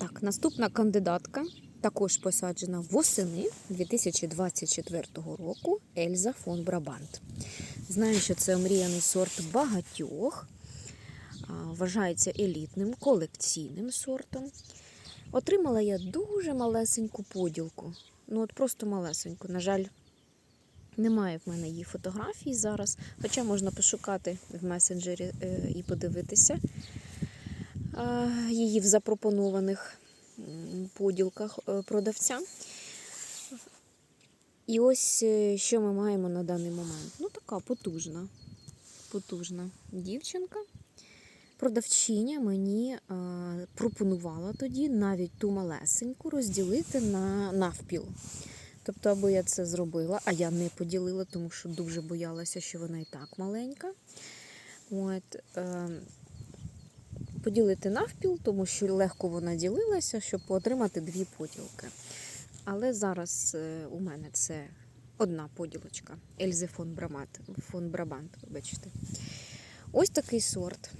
Так, наступна кандидатка також посаджена восени 2024 року Ельза фон Брабант. Знаю, що це омріяний сорт багатьох, вважається елітним колекційним сортом. Отримала я дуже малесеньку поділку. Ну, от просто малесеньку. На жаль, немає в мене її фотографій зараз, хоча можна пошукати в месенджері е, і подивитися її в запропонованих поділках е, продавця. І ось е, що ми маємо на даний момент. Ну, така потужна, потужна дівчинка. Продавчиня мені е, пропонувала тоді навіть ту малесеньку розділити на навпіл. Тобто, або я це зробила, а я не поділила, тому що дуже боялася, що вона і так маленька. От, е, поділити навпіл, тому що легко вона ділилася, щоб отримати дві поділки. Але зараз е, у мене це одна поділочка Ельзи фон Брамат, фон Брабант, вибачте. Ось такий сорт.